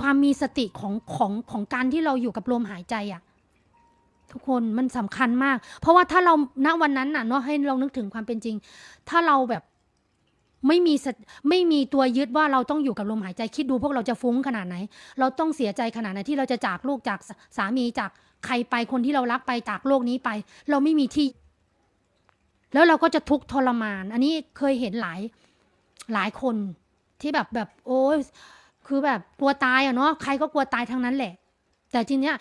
ความมีสติของของของการที่เราอยู่กับลมหายใจอะทุกคนมันสำคัญมาก เพราะว่าถ้าเราณวันนั้นน่ะเนาะให้เรานึกถึงความเป็นจริง ถ้าเราแบบไม่มีสติไม่มีตัวยึดว่าเราต้องอยู่กับลมหายใจคิดดูพวกเราจะฟุ้งขนาดไหน เราต้องเสียใจขนาดไหนที่เราจะจากลูกจากสสามีจากใครไปคนที่เรารักไปจากโลกนี้ไป เราไม่มีที่ แล้วเราก็จะทุกข์ทรมาน อันนี้เคยเห็นหลายหลายคนที่แบบแบบโอ้ย คือแบบกลัวตายอะเนาะใครก็กลัวตายทั้งนั้นแหละ แต่ทีเนี้ย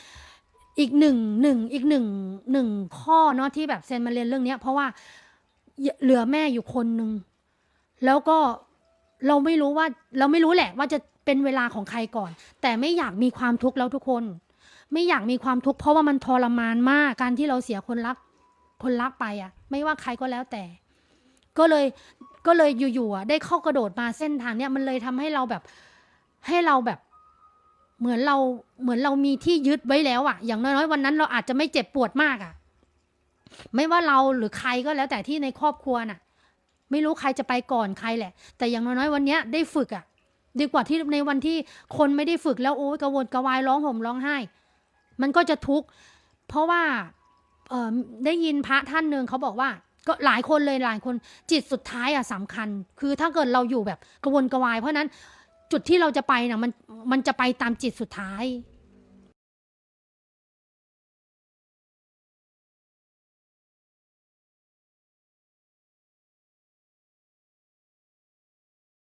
อีกหนึ่งหนึ่งอีกหนึ่งหนึ่งข้อเนาะที่แบบเซนมาเรียนเรื่องเนี้ย เพราะว่าเหลือแม่อยู่คนหนึ่งแล้วก็เราไม่รู้ว่าเราไม่รู้แหละ ว่าจะเป็นเวลาของใครก่อน แต่ไม่อยากมีความทุกข์แล้วทุกคน ไม่อยากมีความทุกข์เพราะว่ามันทรมานมากการที่เราเสียคนรักคนรักไปอะ ไม่ว่าใครก็แล้วแต่ ก็เลยก็เลยอยู่ๆได้เข้ากระโดดมาเส้นทางเนี้ยมันเลยทำให้เราแบบ ให้เราแบบ เหมือนเราเหมือนเรามีที่ยึดไว้แล้วอะอย่างน้อยๆวันนั้นเราอาจจะไม่เจ็บปวดมากอะไม่ว่าเราหรือใครก็แล้วแต่ที่ในครอบครัวน่ะ ไม่รู้ใครจะไปก่อนใครแหละ แต่อย่างน้อยๆวันนี้ได้ฝึกอะดีกว่าที่ในวันที่คนไม่ได้ฝึกแล้วโอ้ยกระวนกระวายร้องห่มร้องไห้ มันก็จะทุกข์เพราะว่าเออได้ยินพระท่านหนึ่งเขาบอกว่า ก็หลายคนเลยหลายคนจิตสุดท้ายอะสำคัญ คือถ้าเกิดเราอยู่แบบกระวนกระวาย เพราะนั้น จุดที่เราจะไปน่ะมันมันจะไปตามจิตสุดท้าย